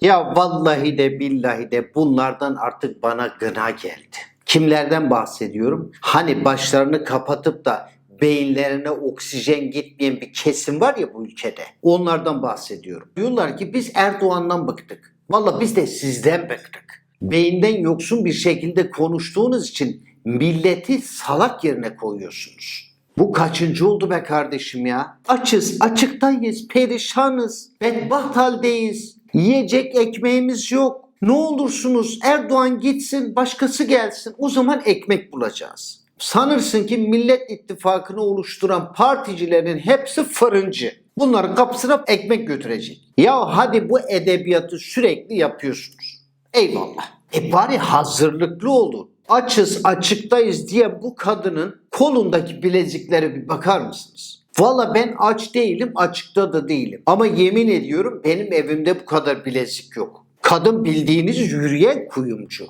Ya vallahi de billahi de bunlardan artık bana gına geldi. Kimlerden bahsediyorum? Hani başlarını kapatıp da beyinlerine oksijen gitmeyen bir kesim var ya bu ülkede. Onlardan bahsediyorum. Diyorlar ki biz Erdoğan'dan bıktık. Vallahi biz de sizden bıktık. Beyinden yoksun bir şekilde konuştuğunuz için milleti salak yerine koyuyorsunuz. Bu kaçıncı oldu be kardeşim ya? Açız, açıktayız, perişanız, bedbaht haldeyiz. Yiyecek ekmeğimiz yok. Ne olursunuz Erdoğan gitsin, başkası gelsin. O zaman ekmek bulacağız. Sanırsın ki Millet İttifakı'nı oluşturan particilerin hepsi fırıncı. Bunların kapısına ekmek götürecek. Ya hadi bu edebiyatı sürekli yapıyorsunuz. Eyvallah. E bari hazırlıklı olun. Açız açıktayız diye bu kadının kolundaki bileziklere bir bakar mısınız? Valla ben aç değilim açıkta da değilim. Ama yemin ediyorum benim evimde bu kadar bilezik yok. Kadın bildiğiniz yürüyen kuyumcu.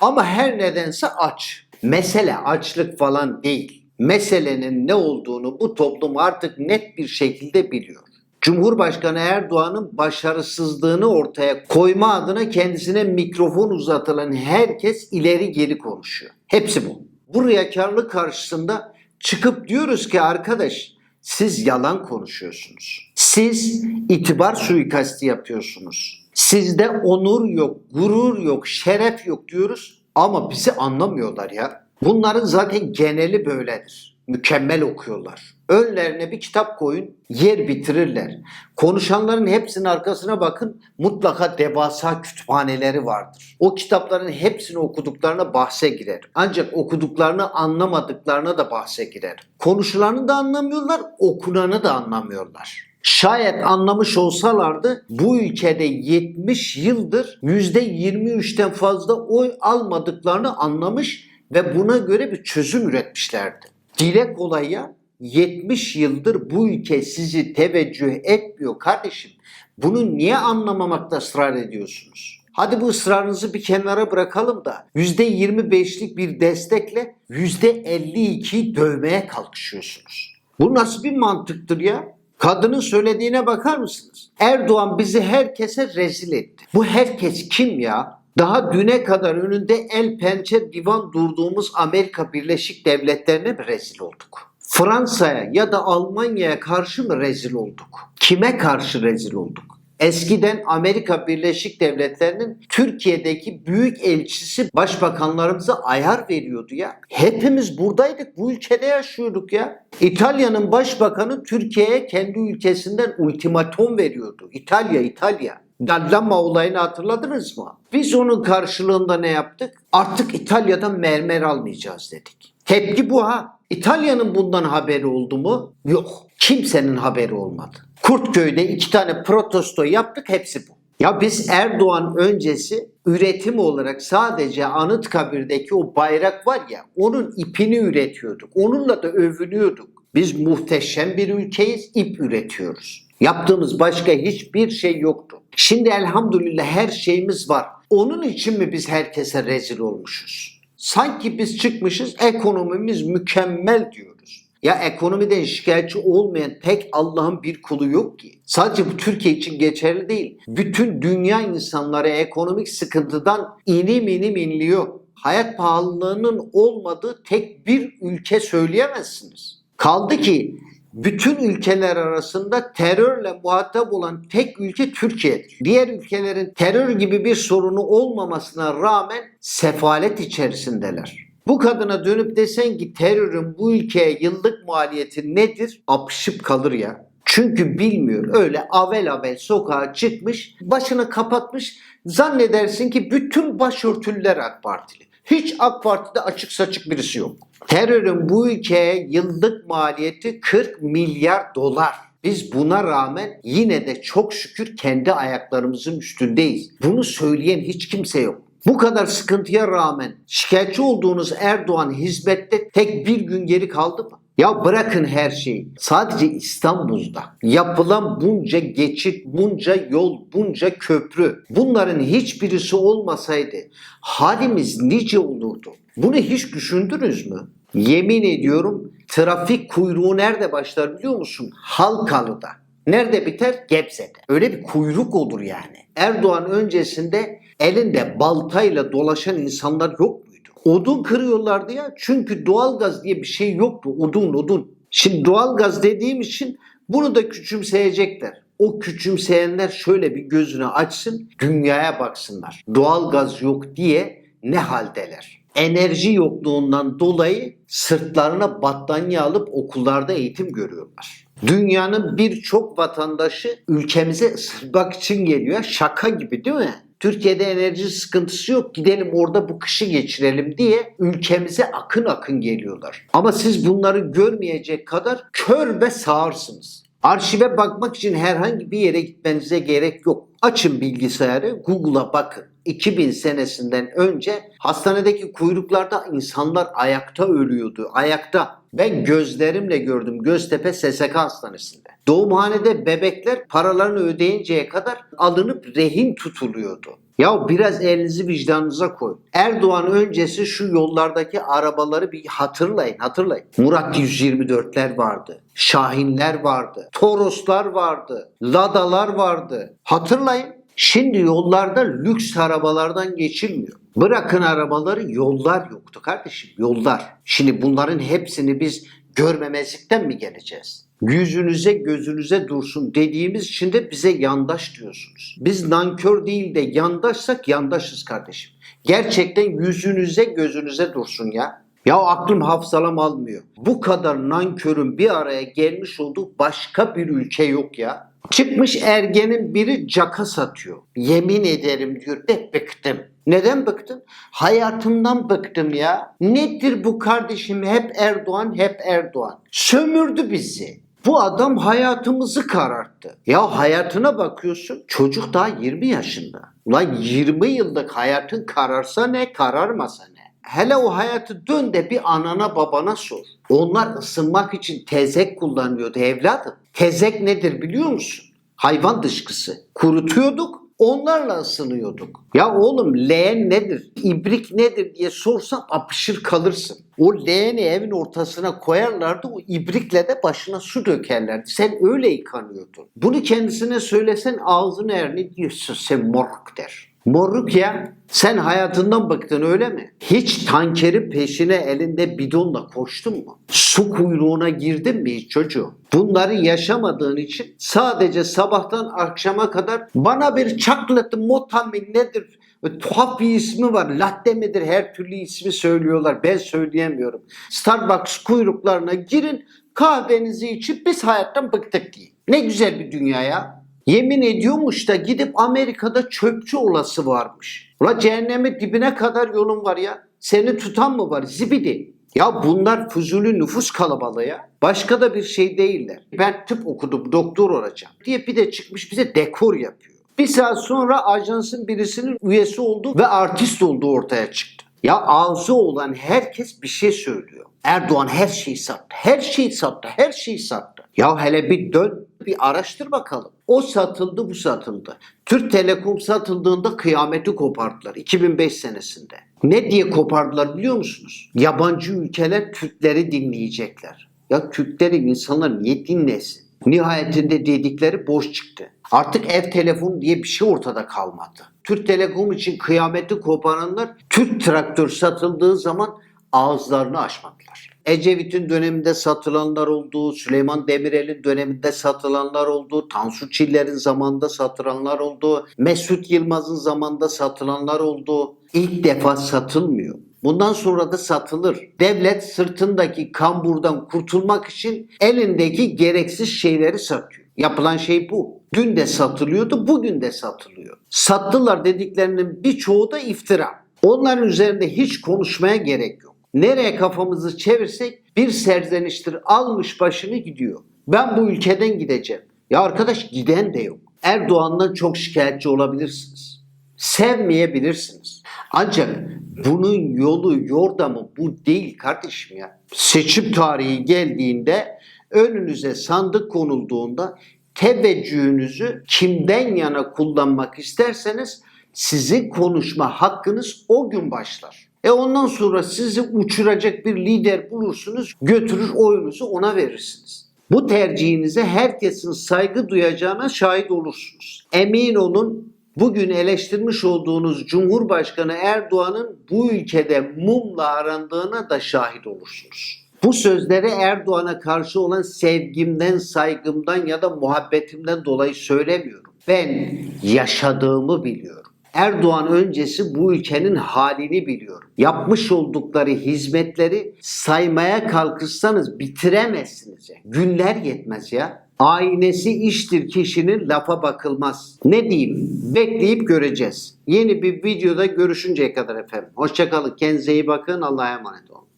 Ama her nedense aç. Mesele açlık falan değil. Meselenin ne olduğunu bu toplum artık net bir şekilde biliyor. Cumhurbaşkanı Erdoğan'ın başarısızlığını ortaya koyma adına kendisine mikrofon uzatılan herkes ileri geri konuşuyor. Hepsi bu. Bu riyakarlık karşısında çıkıp diyoruz ki arkadaş siz yalan konuşuyorsunuz. Siz itibar suikasti yapıyorsunuz. Sizde onur yok, gurur yok, şeref yok diyoruz ama bizi anlamıyorlar ya. Bunların zaten geneli böyledir. Mükemmel okuyorlar. Önlerine bir kitap koyun, yer bitirirler. Konuşanların hepsinin arkasına bakın, mutlaka devasa kütüphaneleri vardır. O kitapların hepsini okuduklarına bahse girer. Ancak okuduklarını anlamadıklarına da bahse girer. Konuşulanı da anlamıyorlar, okunanı da anlamıyorlar. Şayet anlamış olsalardı bu ülkede 70 yıldır %23'ten fazla oy almadıklarını anlamış ve buna göre bir çözüm üretmişlerdi. Dile kolaya 70 yıldır bu ülke sizi teveccüh etmiyor kardeşim. Bunu niye anlamamakta ısrar ediyorsunuz? Hadi bu ısrarınızı bir kenara bırakalım da %25'lik bir destekle %52'yi dövmeye kalkışıyorsunuz. Bu nasıl bir mantıktır ya? Kadının söylediğine bakar mısınız? Erdoğan bizi herkese rezil etti. Bu herkes kim ya? Daha düne kadar önünde el pençe divan durduğumuz Amerika Birleşik Devletleri'ne mi rezil olduk? Fransa'ya ya da Almanya'ya karşı mı rezil olduk? Kime karşı rezil olduk? Eskiden Amerika Birleşik Devletleri'nin Türkiye'deki büyük elçisi başbakanlarımıza ayar veriyordu ya. Hepimiz buradaydık, bu ülkede yaşıyorduk ya. İtalya'nın başbakanı Türkiye'ye kendi ülkesinden ultimatom veriyordu. İtalya, İtalya. Dallama olayını hatırladınız mı? Biz onun karşılığında ne yaptık? Artık İtalya'dan mermer almayacağız dedik. Tepki bu ha. İtalya'nın bundan haberi oldu mu? Yok. Kimsenin haberi olmadı. Kurtköy'de iki tane protesto yaptık hepsi bu. Ya biz Erdoğan öncesi üretim olarak sadece Anıtkabir'deki o bayrak var ya onun ipini üretiyorduk. Onunla da övünüyorduk. Biz muhteşem bir ülkeyiz, ip üretiyoruz. Yaptığımız başka hiçbir şey yoktu. Şimdi elhamdülillah her şeyimiz var. Onun için mi biz herkese rezil olmuşuz? Sanki biz çıkmışız ekonomimiz mükemmel diyoruz. Ya ekonomiden şikayetçi olmayan tek Allah'ın bir kulu yok ki. Sadece bu Türkiye için geçerli değil. Bütün dünya insanları ekonomik sıkıntıdan inim inim inliyor. Hayat pahalılığının olmadığı tek bir ülke söyleyemezsiniz. Kaldı ki bütün ülkeler arasında terörle muhatap olan tek ülke Türkiye'dir. Diğer ülkelerin terör gibi bir sorunu olmamasına rağmen sefalet içerisindeler. Bu kadına dönüp desen ki terörün bu ülkeye yıllık maliyeti nedir? Apışıp kalır ya. Çünkü bilmiyor. Öyle avel avel sokağa çıkmış, başını kapatmış. Zannedersin ki bütün başörtüller AK Partili. Hiç AK Parti'de açık saçık birisi yok. Terörün bu ülkeye yıllık maliyeti 40 milyar dolar. Biz buna rağmen yine de çok şükür kendi ayaklarımızın üstündeyiz. Bunu söyleyen hiç kimse yok. Bu kadar sıkıntıya rağmen şikayetçi olduğunuz Erdoğan hizmette tek bir gün geri kaldı mı? Ya bırakın her şeyi. Sadece İstanbul'da yapılan bunca geçit, bunca yol, bunca köprü bunların hiçbirisi olmasaydı halimiz nice olurdu? Bunu hiç düşündünüz mü? Yemin ediyorum trafik kuyruğu nerede başlar biliyor musun? Halkalı'da. Nerede biter? Gebze'de. Öyle bir kuyruk olur yani. Erdoğan öncesinde elinde baltayla dolaşan insanlar yok muydu? Odun kırıyorlardı ya. Çünkü doğalgaz diye bir şey yoktu. Odun odun. Şimdi doğalgaz dediğim için bunu da küçümseyecekler. O küçümseyenler şöyle bir gözünü açsın, dünyaya baksınlar. Doğalgaz yok diye ne haldeler? Enerji yokluğundan dolayı sırtlarına battaniye alıp okullarda eğitim görüyorlar. Dünyanın birçok vatandaşı ülkemize ısırmak için geliyor. Şaka gibi değil mi? Türkiye'de enerji sıkıntısı yok gidelim orada bu kışı geçirelim diye ülkemize akın akın geliyorlar. Ama siz bunları görmeyecek kadar kör ve sağırsınız. Arşive bakmak için herhangi bir yere gitmenize gerek yok. Açın bilgisayarı, Google'a bakın. 2000 senesinden önce hastanedeki kuyruklarda insanlar ayakta ölüyordu. Ayakta. Ben gözlerimle gördüm Göztepe SSK Hastanesi'nde. Doğumhanede bebekler paralarını ödeyinceye kadar alınıp rehin tutuluyordu. Ya biraz elinizi vicdanınıza koyun. Erdoğan öncesi şu yollardaki arabaları bir hatırlayın, hatırlayın. Murat 124'ler vardı. Şahinler vardı. Toroslar vardı. Ladalar vardı. Hatırlayın. Şimdi yollarda lüks arabalardan geçilmiyor. Bırakın arabaları yollar yoktu kardeşim yollar. Şimdi bunların hepsini biz görmemezlikten mi geleceğiz? Yüzünüze gözünüze dursun dediğimiz için de bize yandaş diyorsunuz. Biz nankör değil de yandaşsak yandaşız kardeşim. Gerçekten yüzünüze gözünüze dursun ya. Ya aklım hafızalam almıyor. Bu kadar nankörün bir araya gelmiş olduğu başka bir ülke yok ya. Çıkmış ergenin biri caka satıyor. Yemin ederim diyor. De bıktım. Neden bıktın? Hayatımdan bıktım ya. Nedir bu kardeşim? Hep Erdoğan, hep Erdoğan. Sömürdü bizi. Bu adam hayatımızı kararttı. Ya hayatına bakıyorsun çocuk daha 20 yaşında. Ulan 20 yıllık hayatın kararsa ne kararmasa ne? Hele o hayatı dön de bir anana babana sor. Onlar ısınmak için tezek kullanıyordu evladım. Tezek nedir biliyor musun? Hayvan dışkısı. Kurutuyorduk onlarla ısınıyorduk. Ya oğlum leğen nedir? İbrik nedir diye sorsam apışır kalırsın. O leğeni evin ortasına koyarlardı o ibrikle de başına su dökerlerdi. Sen öyle yıkanıyordun. Bunu kendisine söylesen ağzını er ne diyorsun sen moruk der. Moruk ya sen hayatından bıktın öyle mi? Hiç tankerin peşine elinde bidonla koştun mu? Su kuyruğuna girdin mi hiç çocuğum? Bunları yaşamadığın için sadece sabahtan akşama kadar bana bir chocolate mocha mı nedir? Böyle Tuhaf bir ismi var. Latte midir? Her türlü ismi söylüyorlar. Ben söyleyemiyorum. Starbucks kuyruklarına girin kahvenizi içip biz hayattan bıktık diye. Ne güzel bir dünya ya. Yemin ediyormuş da gidip Amerika'da çöpçü olası varmış. Ula cehenneme dibine kadar yolun var ya. Seni tutan mı var? Zibidi. Ya bunlar fuzuli nüfus kalabalığı ya. Başka da bir şey değiller. Ben tıp okudum, doktor olacağım diye bir de çıkmış bize dekor yapıyor. Bir saat sonra ajansın birisinin üyesi oldu ve artist olduğu ortaya çıktı. Ya ağzı olan herkes bir şey söylüyor. Erdoğan her şeyi sattı, her şeyi sattı, her şeyi sattı. Ya hele bir dön, bir araştır bakalım. O satıldı, bu satıldı. Türk Telekom satıldığında kıyameti kopardılar 2005 senesinde. Ne diye kopardılar biliyor musunuz? Yabancı ülkeler Türkleri dinleyecekler. Ya Türkleri insanlar niye dinlesin? Nihayetinde dedikleri boş çıktı. Artık ev telefonu diye bir şey ortada kalmadı. Türk Telekom için kıyameti koparanlar Türk traktör satıldığı zaman ağızlarını açmadılar. Ecevit'in döneminde satılanlar oldu, Süleyman Demirel'in döneminde satılanlar oldu, Tansu Çiller'in zamanında satılanlar oldu, Mesut Yılmaz'ın zamanında satılanlar oldu. İlk defa satılmıyor. Bundan sonra da satılır. Devlet sırtındaki kamburdan kurtulmak için elindeki gereksiz şeyleri satıyor. Yapılan şey bu. Dün de satılıyordu, bugün de satılıyor. Sattılar dediklerinin birçoğu da iftira. Onların üzerinde hiç konuşmaya gerek yok. Nereye kafamızı çevirsek bir serzeniştir almış başını gidiyor. Ben bu ülkeden gideceğim. Ya arkadaş giden de yok. Erdoğan'dan çok şikayetçi olabilirsiniz. Sevmeyebilirsiniz. Ancak bunun yolu yordamı bu değil kardeşim ya. Seçim tarihi geldiğinde önünüze sandık konulduğunda teveccühünüzü kimden yana kullanmak isterseniz sizin konuşma hakkınız o gün başlar. E ondan sonra sizi uçuracak bir lider bulursunuz, götürür oyunuzu ona verirsiniz. Bu tercihinize herkesin saygı duyacağına şahit olursunuz. Emin olun bugün eleştirmiş olduğunuz Cumhurbaşkanı Erdoğan'ın bu ülkede mumla arandığına da şahit olursunuz. Bu sözleri Erdoğan'a karşı olan sevgimden, saygımdan ya da muhabbetimden dolayı söylemiyorum. Ben yaşadığımı biliyorum. Erdoğan öncesi bu ülkenin halini biliyorum. Yapmış oldukları hizmetleri saymaya kalkışsanız bitiremezsiniz. Günler yetmez ya. Aynesi iştir kişinin lafa bakılmaz. Ne diyeyim? Bekleyip göreceğiz. Yeni bir videoda görüşünceye kadar efendim. Hoşçakalın. Kendinize iyi bakın. Allah'a emanet olun.